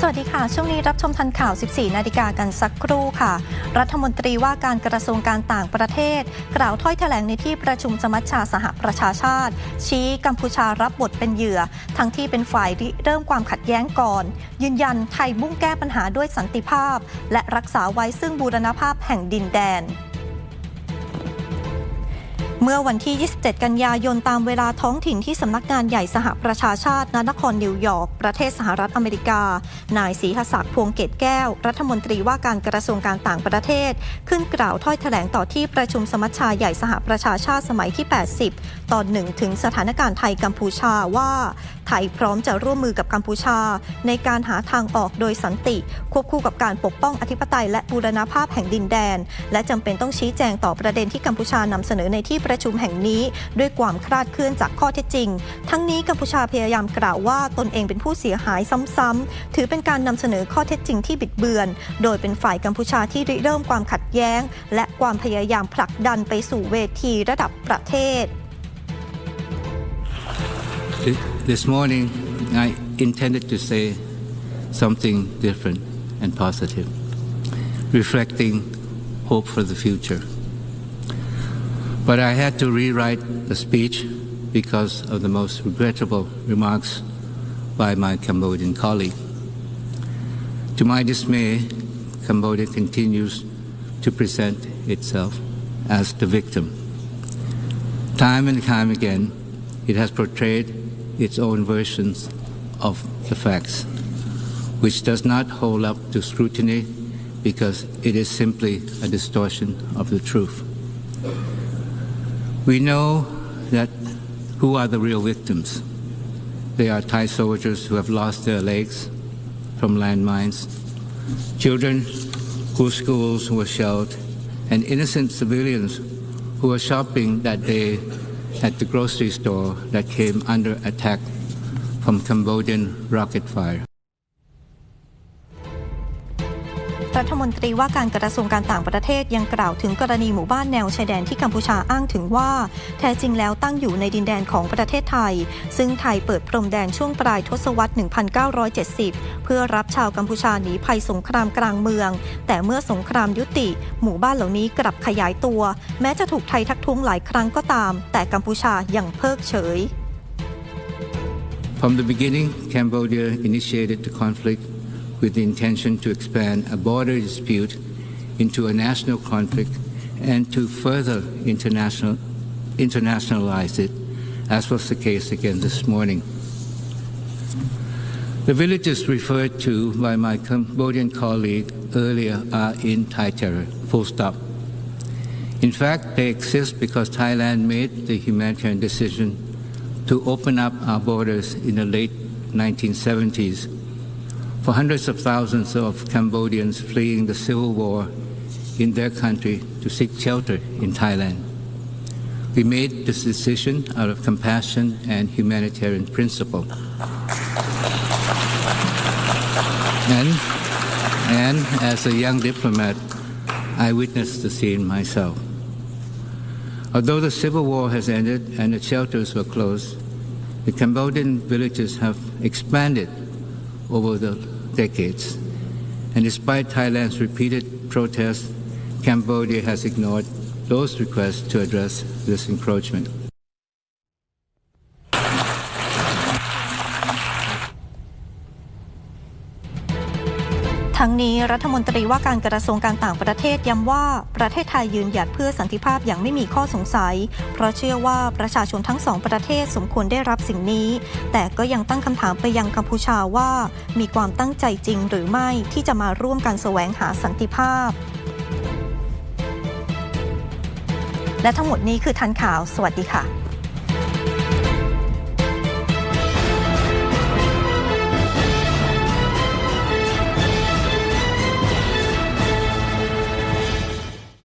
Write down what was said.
สวัสดีค่ะ ช่วงนี้รับชมทันข่าว 14 นาฬิกากันสักครู่ค่ะ รัฐมนตรีว่าการกระทรวงการต่างประเทศ กล่าวถ้อยแถลงในที่ประชุมสมัชชาสหประชาชาติ ชี้กัมพูชารับบทเป็นเหยื่อ ทั้งที่เป็นฝ่ายเริ่มความขัดแย้งก่อน ยืนยันไทยมุ่งแก้ปัญหาด้วยสันติภาพ และรักษาไว้ซึ่งบูรณภาพแห่งดินแดน มื่อวันที่ 27 กันยายนตามเวลาท้องถิ่นที่สำนักงานใหญ่สหประชาชาติณนครนิวยอร์กประเทศสหรัฐอเมริกา นายศรีหศักดิ์พวงเกตแก้ว รัฐมนตรีว่าการกระทรวงการต่างประเทศ ขึ้นกล่าวถ้อยแถลงต่อที่ประชุมสมัชชาใหญ่สหประชาชาติสมัยที่ 80 ตอนหนึ่งถึงสถานการณ์ไทยกัมพูชาว่าไทยพร้อมจะร่วมมือกับกัมพูชา ในการหาทางออกโดยสันติ ควบคู่กับการปกป้องอธิปไตยและบูรณภาพแห่งดินแดน และจำเป็นต้องชี้แจงต่อประเด็นที่กัมพูชานำเสนอในที่ประประชุมแห่งนี้ ด้วยความคลาดเคลื่อนจากข้อเท็จจริง ทั้งนี้กัมพูชาพยายามกล่าวว่าตนเองเป็นผู้เสียหายซ้ำๆ ถือเป็นการนำเสนอข้อเท็จจริงที่บิดเบือน โดยเป็นฝ่ายกัมพูชาที่ริเริ่มความขัดแย้ง และความพยายามผลักดันไปสู่เวทีระดับประเทศ This morning, I intended to say something different and positive, reflecting hope for the future. But I had to rewrite the speech because of the most regrettable remarks by my Cambodian colleague. To my dismay, Cambodia continues to present itself as the victim. Time and time again, it has portrayed its own versions of the facts, which does not hold up to scrutiny because it is simply a distortion of the truth. We know that who are the real victims. They are Thai soldiers who have lost their legs from landmines, children whose schools were shelled, and innocent civilians who were shopping that day at the grocery store that came under attack from Cambodian rocket fire. รัฐมนตรีว่าการกระทรวงการต่างประเทศยังกล่าวถึงกรณีหมู่บ้านแนวชายแดนที่กัมพูชาอ้างถึงว่า แท้จริงแล้วตั้งอยู่ในดินแดนของประเทศไทย ซึ่งไทยเปิดพรมแดนช่วงปลายทศวรรษ 1970 เพื่อรับชาวกัมพูชาหนีภัยสงครามกลางเมือง แต่เมื่อสงครามยุติ หมู่บ้านเหล่านี้กลับขยายตัว แม้จะถูกไทยทักท้วงหลายครั้งก็ตาม แต่กัมพูชายังเพิกเฉย From the beginning, Cambodia initiated the conflict with the intention to expand a border dispute into a national conflict and to further international, internationalize it, as was the case again this morning. The villages referred to by my Cambodian colleague earlier are in Thai terror, full stop. In fact, they exist because Thailand made the humanitarian decision to open up our borders in the late 1970s for hundreds of thousands of Cambodians fleeing the civil war in their country to seek shelter in Thailand. We made this decision out of compassion and humanitarian principle. And, and as a young diplomat, I witnessed the scene myself. Although the civil war has ended and the shelters were closed, the Cambodian villages have expanded over the decades. And despite Thailand's repeated protests, Cambodia has ignored those requests to address this encroachment. ทั้งนี้รัฐมนตรีว่าการกระทรวงการต่างประเทศย้ำว่าประเทศไทยยืนหยัดเพื่อสันติภาพอย่างไม่มีข้อสงสัย เพราะเชื่อว่าประชาชนทั้งสองประเทศสมควรได้รับสิ่งนี้ แต่ก็ยังตั้งคำถามไปยังกัมพูชาว่า มีความตั้งใจจริงหรือไม่ที่จะมาร่วมกันแสวงหาสันติภาพ และทั้งหมดนี้คือทันข่าว สวัสดีค่ะ